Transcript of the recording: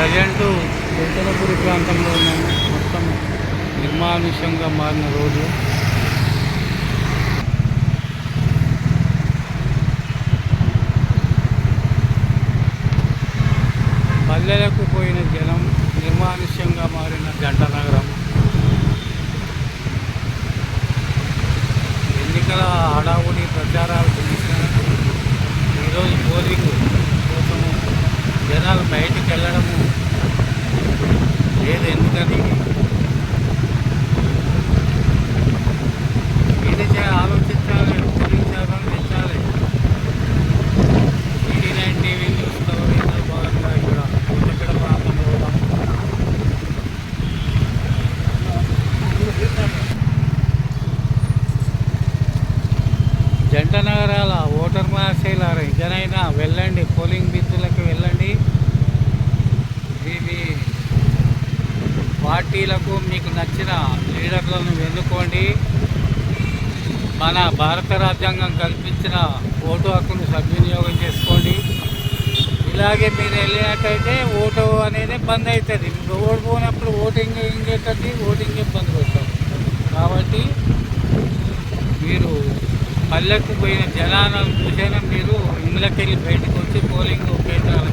Present వెంకటపురి ప్రాంతంలో ఉన్నాము మొత్తం నిర్మానుష్యంగా మారిన రోడ్లు పల్లెలకు పోయిన జనం నిర్మానుష్యంగా మారిన జంట నగరం. ఎన్నికల హడావుడి ప్రచారాలు లేదు ఇది చే- ఆలోచించాలి గురించాలని తెచ్చాలి. టీడీ నైన్ టీవీ న్యూస్ భాగంగా ఇక్కడ ప్రాంతంలో జంట నగరాల ఓటర్ మహాశైలారా ఇకనైనా వెళ్ళండి పోలింగ్ బిత్తులకు వెళ్ళండి ఇది పార్టీలకు మీకు నచ్చిన లీడర్లను ఎన్నుకోండి. మన భారత రాజ్యాంగం కల్పించిన ఓటు హక్కును సద్వినియోగం చేసుకోండి. ఇలాగే మీరు వెళ్ళినట్టయితే ఓటు అనేది బంద్ అవుతుంది ఓటు పోయినప్పుడు ఓటింగ్ ఇంకేస్తుంది ఓటింగ్ ఇబ్బంది పెడతారు. కాబట్టి మీరు పల్లెకు పోయిన జనాలను చూసైనా మీరు ఇళ్ళకి బయటకు వచ్చి పోలింగ్ కేంద్రాలు